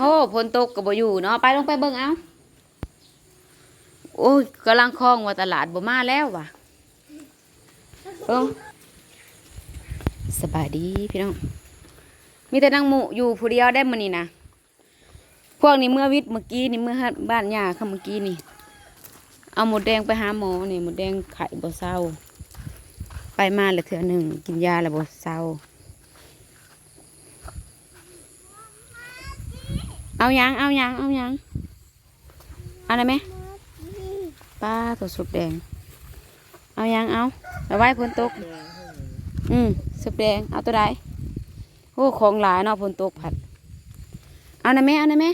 โอ้ฝนตกก็บ่อยู่เนาะไปลงไปเบิ่งเอาโอ้ยกำลังคล้องว่าตลาดบ่มาแล้วว่ะเบิ่งสบายดีพี่น้องมีแต่นางหมูอยู่ผู้เดียวได้มื้อนี้นะพวกนี้เมื่อวิทย์เมื่อกี้นี่เมื่อบ้านยาค่ะเมื่อกี้นี่ เอาหมดแดงไปหาหมอนี่หมดแดงไข่บ่เศร้า ไปมาและเถื่อหนึ่งกินยาแล้วบ่เศร้า เอายังเอายังเอายังเอาได้ไหมป้าตัวสุดแดง เอายังเอาไปไว้พ้นตก อืมสุดแดง เอาตัวใดโอ้ของหลายเนาะพ้นตกผัด เอาได้ไหมเอาได้ไหม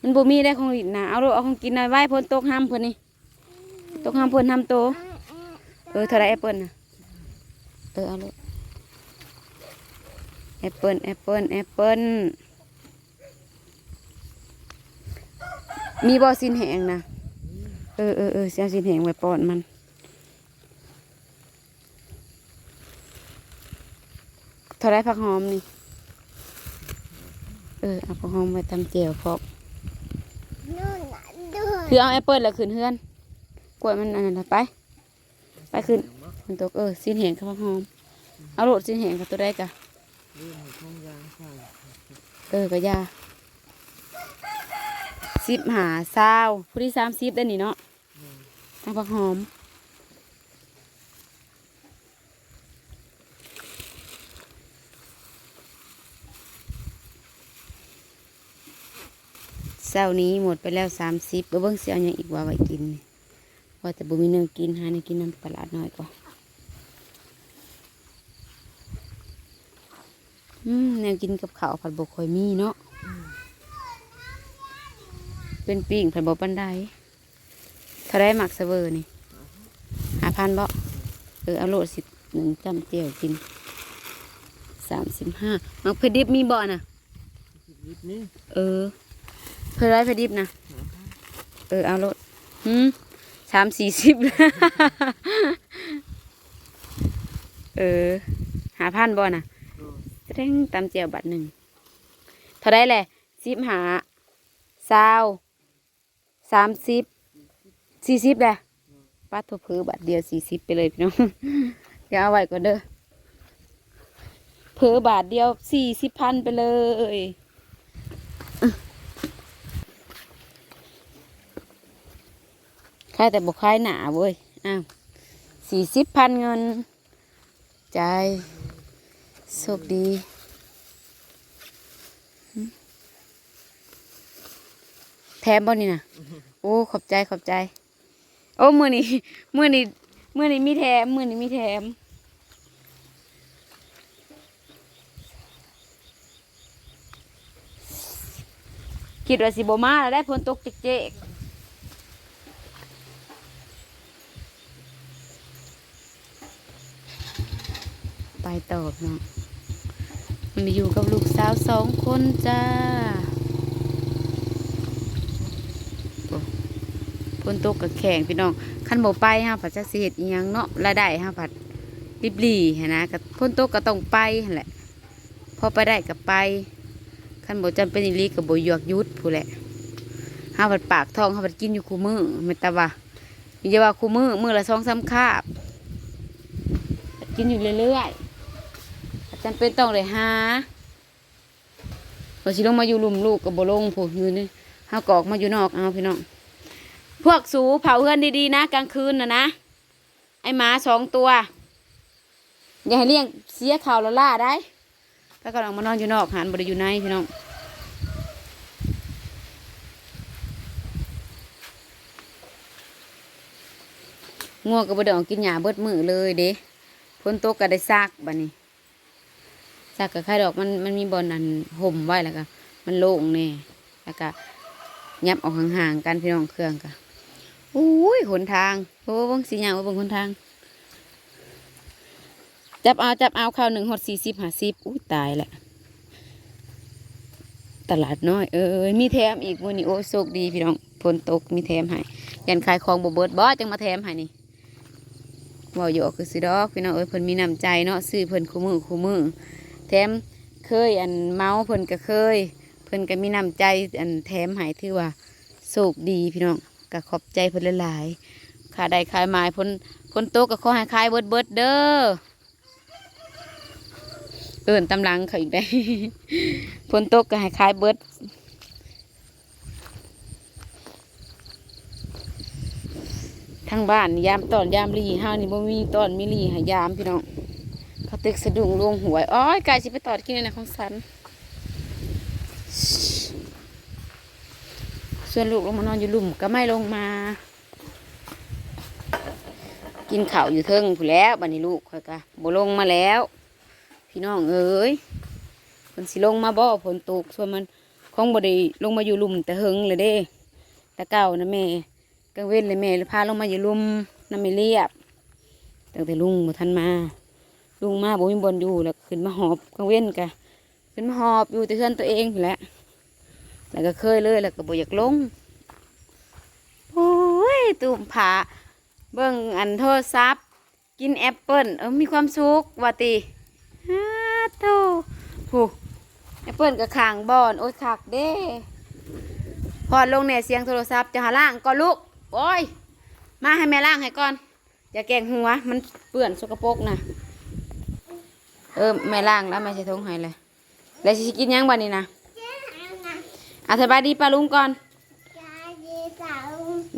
มันบ่มีได้ของหลินนะเอาลูกเอาของกินหน่อยไว้พ้นตกห้ามเพิ่นนี่ตกห้ามเพิ่นห้ามโต เออเท่าไรแอปเปิ้ลนะเออเอาลูกแอปเปิ้ลแอปเปิ้ลแอปเปิ้ล มีบอสินแหงนะเออเออเออเสียสินแหงไว้ปอนมัน เท่าไรผักหอมนี่ เออเอาผักหอมไว้ทำเจียวพอกนู่นน่ะด้วยคือเอาแอปเปิลแล้วขึ้นเฮือนกล้วยมันอันนั้นน่ะไป ไปขึ้นมันตกเออสินแหงกับผักหอม เอาโรดสินแหงกับตัวได้กะเออกะยา สิบหาซาผู้ที่สามสิบได้นี่เนาะทางผักหอมเช้านี้หมดไปแล้วสามสิบเบิ้งเสียยังอีกว่าไว้กินว่าแต่บุมีเนื้อกินหาในกินน้ำตลาดน้อยก็อืมแนวกินกับข้าวผัดบกคอยมีเนาะ เป็นปิ้งผัดบกปันไดเท่าไรหมักเสเวอร์นี่หาพันบ่เออเอาโลดสิหนึ่งจำเจียวกินสามสิบห้าหมักเพชรดิบมีบ่น่ะนี่เออ เพื่อไรเพชรดิบนะเออเอารถหืมสามสี่สิบเออ หาพันบ่น่ะเร่งตามเจียวบัตรหนึ่งเท่าไรแหละสิบหาสาว สามสิบสี่สิบแหละป้าตัวเพือบัตรเดียวสี่สิบไปเลยพี่น้องเดี๋ยวเอาไว้ก่อนเด้อเพือบาทเดียวสี่สิบพันไปเลยขายแต่บอกขายหนาเว้ยอ้าวสี่สิบพันเงินใจโชคดี แถมบ่นี่นะโอ้ขอบใจขอบใจ โอ้มือนี้มือนี้มือนี้มีแถมมือนี้มีแถมคิดว่าสิบมาแล้วได้พ้นตกเจ๊กไปตอบเนาะมันอยู่กับลูกสาวสองคนจ้าโอ้ฝ นตกกับแข่งพี่น้องขั้นบ่ไปฮะผัดจักสิเฮ็ดอียังเนาะรายได้ฮะผัดริบลี่หั้นนะกับฝนตกก็ต้องไปแหละพอไปได้ก็ไปขั้นบ่จำเป็นอีลีก็บ่หยวกยุดผู้แหละฮาผัดปากทองฮาผัดกินอยู่คู่มือไม่ตาว่าอย่าว่าคู่มือมือละสองสามคาบกินอยู่เรื่อยๆจำเป็นต้องเลยหาพอสิลงมาอยู่ลุมลูกกับบลงผูกอยู่นี่ห้ากอกมาอยู่นอกเอาพี่น้อง พวกสูเผาเพื่อนดีๆนะ กลางคืนนะนะ ไอหมาสองตัว อย่าให้เลี้ยงเสียข่าวละล่าได้ถ้ากำลังมานอนอยู่นอกหันบริอยู่ในพี่น้องง่วงกับบดออกกินหญ้าเบิดมือเลยเด้พ้นตกก็ได้ซากบัดนี้ซากกับไข่ดอกมันมันมีบอลอันห่มไว้แล้วก็มันโล่งแน่แล้วก็ยับออกห่างๆกันพี่น้องเครื่องก็ อุ้ยหนทางโอ้เบงสีหยางว่าเบงหนทาง จับเอาจับเอาข้าวหนึ่งหดสี่สิบห้าสิบอุ้ยตายแหละตลาดน้อยเออมีแถมอีกวันนี้โอ้โชคดีพี่น้องฝนตกมีแถมให้ยันขายของบ่เบิดบ่จังมาแถมให้นี่ว่าอยู่คือสิดอกพี่น้องเอ้ยเพิ่นมีน้ำใจเนาะซื้อเพิ่นคู่มือคู่มือแถมเคยอันเมาเพิ่นก็เคย เพิ่นก็มีน้ำใจอันแถมใหายถือว่าโชคดีพี่น้อง ก็ขอบใจเพิ่นหลายๆค่าได้ขายไม้พ้นพ้นโต๊ะก็ขอให้ขายเบิดเบิดเด้อเอิ่นตำลังเขาอีกได้พ้นโต๊ะก็ให้ขายเบิดทั้งบ้านยามตอนยามลีห้านี่บ่มีตอนมีลีห้ยามพี่น้องเขาตึกสะดุ้งลวงหวยอ้อยกายสิไปตอดกินในของสัน ส่วนลูกลงมานอนอยู่ลุมก็ไม่ลงมา กินข้าวอยู่เทิงผู้แล้วบัดนี้ลูกค่อยกะบ่ลงมาแล้ว พี่น้องเอ้ยเพิ่นสิลงมาบ่ฝนตกส่วนมันคงบ่ได้ลงมาอยู่ลุมแต่เฮิงเลยเด้แต่เก่านะแม่กลางเว้นเลยแม่เลยพาลงมาอยู่ลุมน้ำไม่เรียบตั้งแต่ลุงมาทันมา ลุงมาบ่มีบนอยู่แล้วขึ้นมาหอบกลางเว้นกะขึ้นมาหอบอยู่แต่เพื่อนตัวเองแหละ แล้วก็เคยเลยแล้วก็บ่อยากลงโอ้ยตุ่มผาเบิ่งอันโทรศัพท์ กินแอปเปิ้ลเออมีความสุขว่าติฮ่าโตผู้แอปเปิ้ลกับขางบอนโอ้ยคักเด้พอลงเนี่ยเสียงโทรศัพท์จะหาล่างก่อลูกโอ้ยมาให้แม่ล่างให้ก่อน อย่าแกงหัว มันเปื้อนสกปรกนะเออแม่ล่างแล้วแม่ใช้ทงให้เลยแล้วสิกินยังบ้านี้นะ อะสบายดีป้าลุงก่อนจ้าดีสาว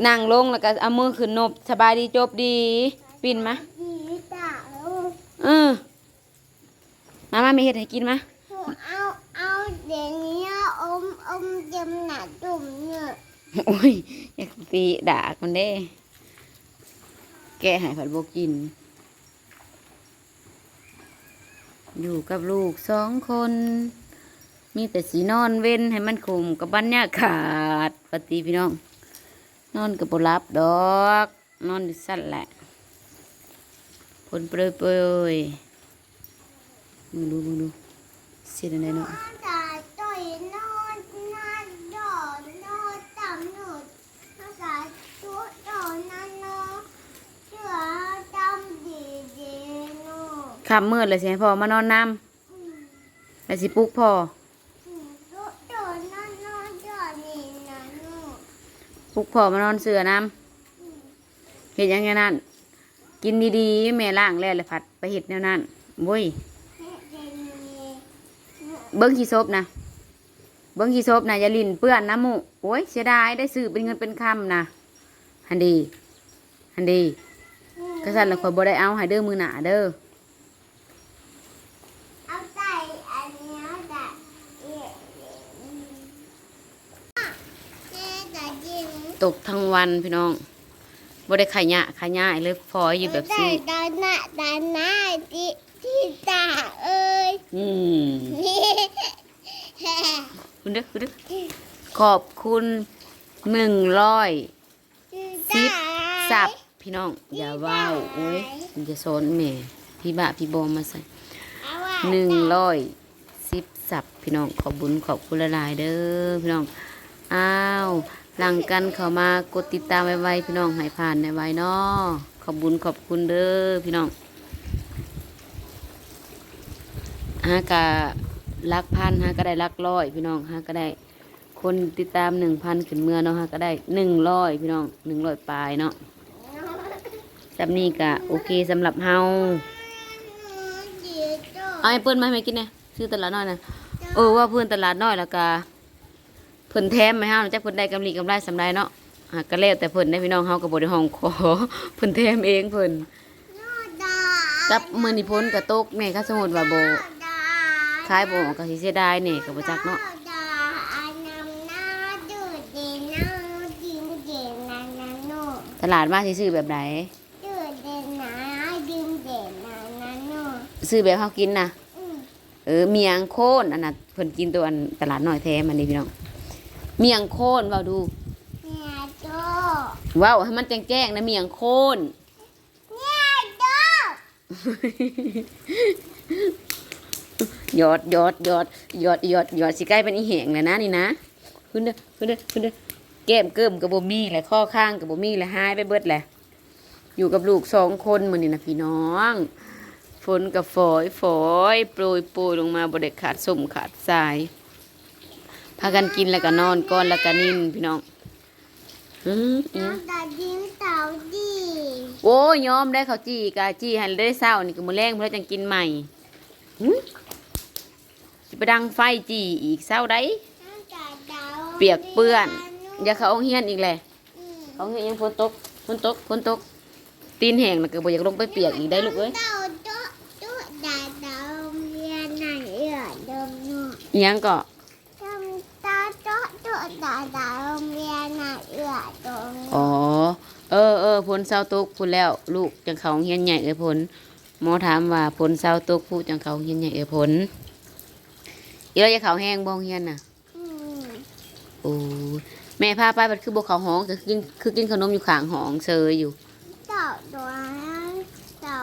นั่งลงแล้วก็เอามือขึ้นนบสบายดีจบดี ปิ่นมาดีสาวเออมามาไม่เห็ดให้กินมาเอาเอาเดี๋ยวนี้อมอมเต็มหนาตุ่มเนี่ยโอ้ยอยากตีด่ามันเด้ แกะให้ผัดบกิน อยู่กับลูกสองคน มีแต่สีนอนเว้นให้มันคุมกับบรรยากาศปฏิพี่น้อง นอนกับบรับดอก นอนอยู่สั้นแหละผลเปรยเปรยๆมึงดูมึงดูเสียดายเนาะตาต่อยนอนนอนดอนนอนต่ำหนุดภาษาตัวดอนนั่นเนาะเชื่อจำดีดีเนาะขับมืดเลยสิให้พ่อมานอนน้ำแล้วสิปลุกพ่อ ตัวดอนนั่นนอนดอนนี่นะเนาะ ปลุกพ่อมานอนเสือน้ำเห็ดยังไงนั่นกินดีๆแม่ล่างแล้วเลยผัดไปเห็ดแนวนั้นโว้ยเบิ้งขี้ซบนะเบิ้งขี้ซบนะอย่าลินเปื้อนนะมูโอ้ยเสียดายได้ซื้อเป็นเงินเป็นคำนะฮันดีฮันดีกษัตริย์ละคอยบ่ได้เอาให้เด้อมือหนาเด้อ เอาใส่อันเนี้ยแต่เอ๊ะเจ๊แต่จริง ตกทั้งวันพี่น้องบ่ได้ขายหยะขายหยะเลยพออยู่แบบได้ซี่ดาหน้าดาหน้าที่ที่ตาเอ้ยอืมคุณเด้อคุณเด้อขอบคุณหนึ่งร้อยสิบสับพี่น้อง อย่าว้าวโอ้ยมันจะโซนแหม่พี่บะพี่บอมมาใส่หนึ่งร้อยสิบสับพี่น้องขอบบุญขอบคุณละลายๆเด้อพี่น้องอ้าว หลังกันเข้ามากดติดตามไว้ๆพี่น้องให้ผ่านไว้ๆเนาะขอบบุญขอบคุณเด้อพี่น้องฮากะลักพันฮาก็ได้ลักร้อยพี่น้องฮาก็ได้ คนติดตามหนึ่งพันขึ้นเมื่อเนาะฮะก็ได้หนึ่งร้อยพี่น้องหนึ่งร้อยปลายเนาะจำนี้กะโอเคสำหรับเฮาเอาไอ้เปิ้ลมาให้แม่กินเนะซื้อตลาดน้อยนะเออว่าเพื่อนตลาดน้อยแล้วก็ เพิ่นแถมไหมฮะจักเพิ่นได้กำไรกำไรสำไรเนาะหากก็แล้วแต่เพิ่นได้พี่น้องเฮาก็บ่ได้ห้องขอเพิ่นแถมเองเพิ่นกับมื้อนี้พ้นกระตกแม่ก็สมมุติว่าบ่ขายบ่ออกก็สิเสียดายแน่ก็บ่จักเนาะตลาดมาสิซื้อแบบไหนซื้อแบบเขากินนะเออเมียงโคนอันนั้นเพิ่นกินตัวอันตลาดน้อยแท้มันนี่พี่น้อง เมียงโคนเว้าดูเว้าให้มันแจ้งๆนะเมียงโคนหยอดหยอดหยอดหยอดหยอดหยอดสิใกล้เป็นอีเหงเลยนะนี่นะขึ้นเด้อขึ้นเด้อขึ้นเด้อแก้มเกิมกับบ่มีแหละข้อข้างกับบ่มีแหละหายไปเบิดแหละ อยู่กับลูกสองคนมื้อนี้นะพี่น้องฝนกับฝอยฝอยโปรยโปรยลงมาบไดขาดสมขาดสาย พพากันกินแล้วก็นอนก่อนแล้วก็นิ่นพี่น้องอืมอิหยังน้ำตาดิ้นเต่าดีโอ้ยยอมได้เขาวจี้กาจี้ให้ได้เศร้านี่ก็มื้อแรงเพื่อจังกินใหม่หึสิไปดังไฟจี้อีกเศร้าได้น้ำตาดาวเปียกเปื้อน อย่าเขาเอาเฮียนอีกแหละอืมเขาเฮียนยังฝนตกฝนตกฝนตก ตีนแห้งแล้วก็บ่อยากลงไปเปียกอีกได้ลูกเอ้ยเต่าโต๊ะโต๊ะดาดาวเมียไหนเอื้อเดิมเนาะ อิหยังก็ทำตาโต๊ะ โต๊ะดาดาวเมียไหนเอื้อเดิมอ๋อ เออเออผลเศร้าตกพูดแล้ว ลูกจังเขาเฮียนใหญ่เอ้ยผลหมอถามว่าผลเศร้าตกผู้จังเขาเฮียนใหญ่เอ้ยผลอีเราจะเขาแห้งบ่เฮียนน่ะอืมโอ้ยแม่พาไปมันคือบ่เขาห้องก็คือกินคือกินขนมอยู่ข้างห้องเซยอยู่เต่าตัวนั้นเต่า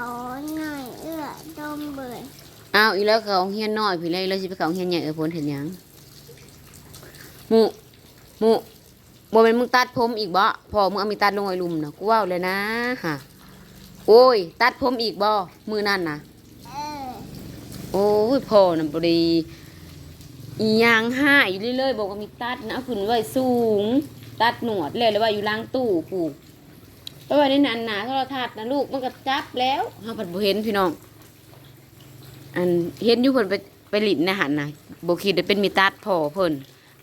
ไหนเอื้อเดิมเบื่ออ้าวอีแล้วเขาเฮียนน้อยพี่เลยเราสิไปเขาเฮียนใหญ่เอ้ยผลเห็นหยังหมู หมูบ่แม่นมึงตัดผมอีกบ่พอมึงเอามีตัดลงไอ้ลุมน่ะกูเว้าเลยนะฮะโอ้ย ตัดผมอีกบ่มือนั่นน่ะเออโอ้ยพ่อน่ะบรีอีหยางห้าอยู่เรื่อยๆบอกว่ามีตัดนะเอาขึ้นไว้สูง ตัดหนวดแล้วเลยว่าอยู่ล้างตู้ปลูกไปไว้ในนั้นหนาโทรทัศน์นะลูกมันก็จับแล้วเฮาผัดบ่เห็นพี่น้อง อันเห็นอยู่เพิ่นไปไปหลินในหันน่ะบ่คิดว่าเป็นมีตัดพ่อเพิ่น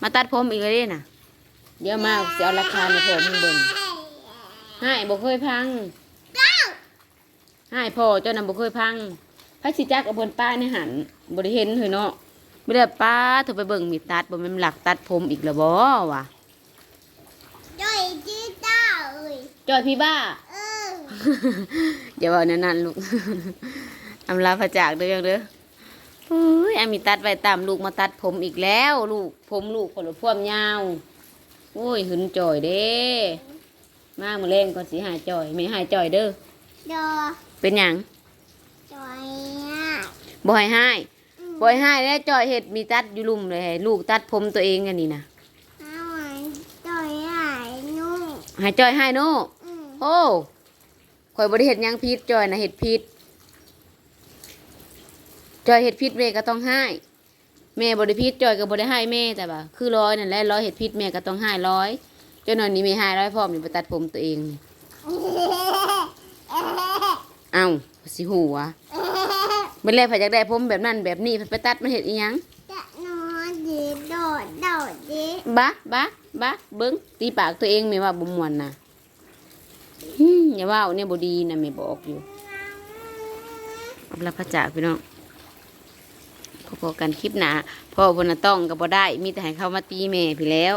มาตัดผมอีกเลยน่ะ เดี๋ยวมาสิเอาราคาในพ่อมึงเบิ่งให้บ่เคยพังให้พ่อเจ้าน่ะบ่เคยพังพระสิจักเอาบนป้ายในหันบริเห็นเลยเนาะไม่ได้ป้าเธอไปเบิ่งมีตัดบ่แม่นหลักตัดผมอีกแล้วบ่วะย่อยจีต้าเอ้ยจอยพี่บ้าเอออย่าบอกนั่นนั่นลูกอำลาพระจากเด้อเด้อเฮ้ยอามีตัดไว้ตามลูกมาตัดผมอีกแล้ว ลูกผมลูกคนละพวมยาว โอ้ยหึนจ่อยเด้มามื้อแรงก่อนสิหายจ่อยไม่หายจ่อยเด้อดอเป็นหยังจอยอะบ่ให้หายบ่ให้หายแล้วจ่อยเฮ็ดมีตัดอยู่ลุ่มเลยให้ลูกตัดผมตัวเองอันนี้นะเอาไว้จอยหายนุ่งใหายจ่อยให้โน่อืมโอ้ข่อยบริเห็ดหยังพิษจอยนะเห็ดพิษจอยเห็ดพิษแม่ก็ต้องให้ แม่บริพิษจอยก็บริให้แม่แต่ว่าคือร้อยนั่นแหละร้อยเห็ดพิษแม่ก็ต้องให้ร้อยจนหน่อยนี้ไม่ให้ร้อยพร้อมนี่ไปตัดผมตัวเองนี่เอ้าสิหูวะเป็นแรกพอยากได้ผมแบบนั้นแบบนี้ไปตัดมันเห็ดอีหยังจะนอนดีโดดโดดดีบะบะบะเบิ้งตีปากตัวเองไม่ว่าบ่มวนนะหึ่มอย่าว่าเนี่ยบดีนะไม่บอกอยู่รับพระจากพี่น้อง พอๆกันคลิปหนาพ่อบนต้องกับ่ได้ มีแต่ให้เข้ามาตีแม่พี่แล้ว